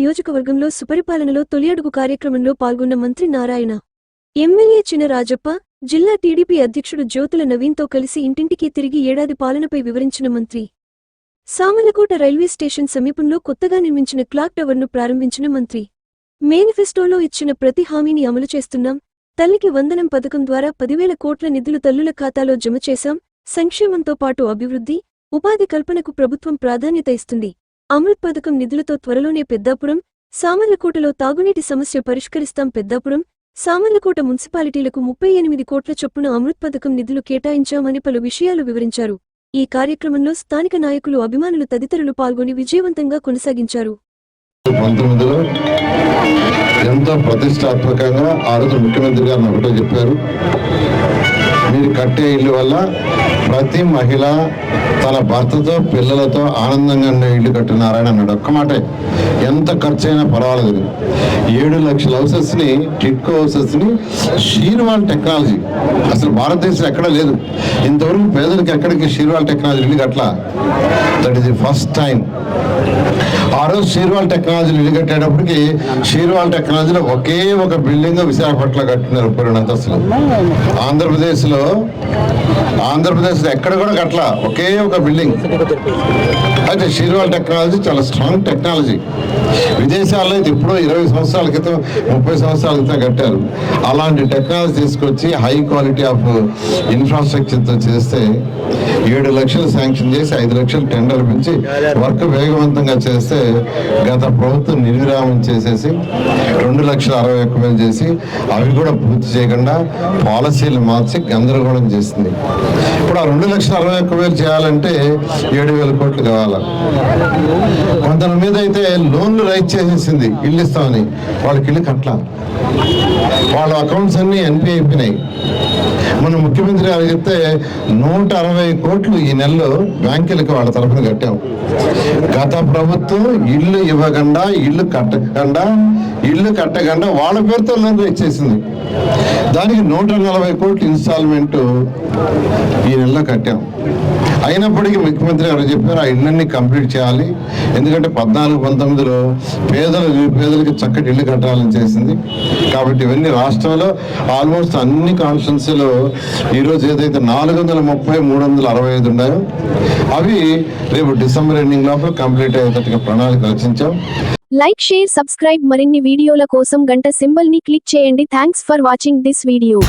నియోజకవర్గంలో సుపరిపాలనలో తొలి అడుగు కార్యక్రమంలో పాల్గొన్న మంత్రి నారాయణ. ఎమ్మెల్యే చినరాజప్ప జిల్లా టీడీపీ అధ్యక్షుడు జ్యోతుల నవీన్తో కలిసి ఇంటింటికి తిరిగి ఏడాది పాలనపై వివరించిన మంత్రి. సామలకోట రైల్వే స్టేషన్ సమీపంలో కొత్తగా నిర్మించిన క్లాక్ టవర్ను ప్రారంభించిన మంత్రి. మేనిఫెస్టోలో ఇచ్చిన ప్రతి హామీని అమలు చేస్తున్నాం తల్లికి వందనం పథకం ద్వారా పదివేల కోట్ల నిధులు తల్లుల ఖాతాలో జమ చేశాం సంక్షేమంతో పాటు అభివృద్ధి ఉపాధి కల్పనకు ప్రభుత్వం ప్రాధాన్యత ఇస్తుంది. అమృత్ పథకం నిధులతో త్వరలోనే పెద్దాపురం సామర్లకోటలో తాగునీటి సమస్య పరిష్కరిస్తాం పెద్దాపురం సామర్లకోట మున్సిపాలిటీలకు ముప్పై ఎనిమిది కోట్ల చొప్పున అమృత్ పథకం నిధులు కేటాయించామని పలు విషయాలు వివరించారు. ఈ కార్యక్రమంలో స్థానిక నాయకులు అభిమానులు తదితరులు పాల్గొని విజయవంతంగా కొనసాగించారు. పంతొమ్మిదిలో ఎంతో ప్రతిష్టాత్మకంగా ఆ రోజు ముఖ్యమంత్రి గారు ఒకటో చెప్పారు. మీరు కట్టే ఇల్లు వల్ల ప్రతి మహిళ తన భర్తతో పిల్లలతో ఆనందంగా ఉండే ఇల్లు కట్టున్నారని అన్నాడు. ఒక్క మాటే. ఎంత ఖర్చు అయినా పర్వాలేదు. ఏడు లక్షల హౌసెస్ని టిట్కో హౌసెస్ని షీర్వాల్ టెక్నాలజీ. అసలు భారతదేశం ఎక్కడ లేదు. ఇంతవరకు పేదలకు ఎక్కడికి షీర్వాల్ టెక్నాలజీ ఇల్లు కట్ల that is the first time ఆ రోజు షీర్వాల్ టెక్నాలజీ ఇల్లు కట్టేటప్పటికి షీర్వాల్ టెక్నాలజీలో ఒకే ఒక బిల్డింగ్ విశాఖపట్నంలో కట్టినారు పురణంతస్తులు. ఆంధ్రప్రదేశ్లో ఆంధ్రప్రదేశ్లో ఎక్కడ కూడా కట్టల. ఒకే ఒక బిల్డింగ్. అయితే షీర్వాల్ టెక్నాలజీ చాలా స్ట్రాంగ్ టెక్నాలజీ. విదేశాల్లో అయితే ఎప్పుడో ఇరవై సంవత్సరాల క్రితం ముప్పై సంవత్సరాల క్రితం కట్టారు. అలాంటి టెక్నాలజీ తీసుకొచ్చి హై క్వాలిటీ ఆఫ్ ఇన్ఫ్రాస్ట్రక్చర్తో చేస్తే ఏడు లక్షలు శాంక్షన్ చేసి ఐదు లక్షలు టెండర్ పెంచి వర్క్ వేగవంతంగా చేస్తే గత ప్రభుత్వం నిర్విరామం చేసేసి రెండు లక్షల అరవై ఒక్క వేలు చేసి అవి కూడా పూర్తి చేయకుండా పాలసీలు మార్చి గందరగోళం చేసింది. ఇప్పుడు ఆ రెండు లక్షల అరవై ఒక్క వేలు చేయాలంటే ఏడు వేల కోట్లు కావాలి? కొందరి మీద అయితే లోన్లు రైట్ చేసేసింది ఇల్లు ఇస్తామని. వాళ్ళకి ఇల్లు కట్టాలి. వాళ్ళ అకౌంట్స్ అన్ని ఎన్పీ అయిపోయినాయి. మన ముఖ్యమంత్రి గారు చెప్తే నూట అరవై కోట్లు ఈ నెలలో బ్యాంకులకు వాళ్ళ తరఫున కట్టాం. గత ప్రభుత్వం ఇల్లు ఇవ్వకుండా ఇల్లు కట్టకుండా ఇల్లు కట్టకుండా వాళ్ళ పేరుతో లోన్ ఇచ్చేసింది దానికి నూట నలభై కోట్లు ఇన్స్టాల్మెంట్ ఈ నెలలో కట్టాం. అయినప్పటికీ ముఖ్యమంత్రి గారు చెప్పారు ఆ ఇళ్ళన్ని కంప్లీట్ చేయాలి. ఎందుకంటే పద్నాలుగు పంతొమ్మిదిలో పేదలు పేదలకి చక్కటి ఇల్లు కట్టాలని చేసింది. కాబట్టి ఇవన్నీ రాష్ట్రంలో ఆల్మోస్ట్ అన్ని కాన్స్టిట్యున్సీలో ఈరోజు ఏదైతే నాలుగు వందల ముప్పై మూడు వందల అరవై ఐదు ఉన్నాయో అవి రేపు డిసెంబర్ ఎండింగ్ లోపల కంప్లీట్ అయ్యేటట్టుగా ప్రణాళిక రచించాం. లైక్ షేర్ సబ్స్క్రైబ్ మరిన్ని వీడియోల కోసం గంట సింబల్ని క్లిక్ చేయండి. Thanks for watching this video.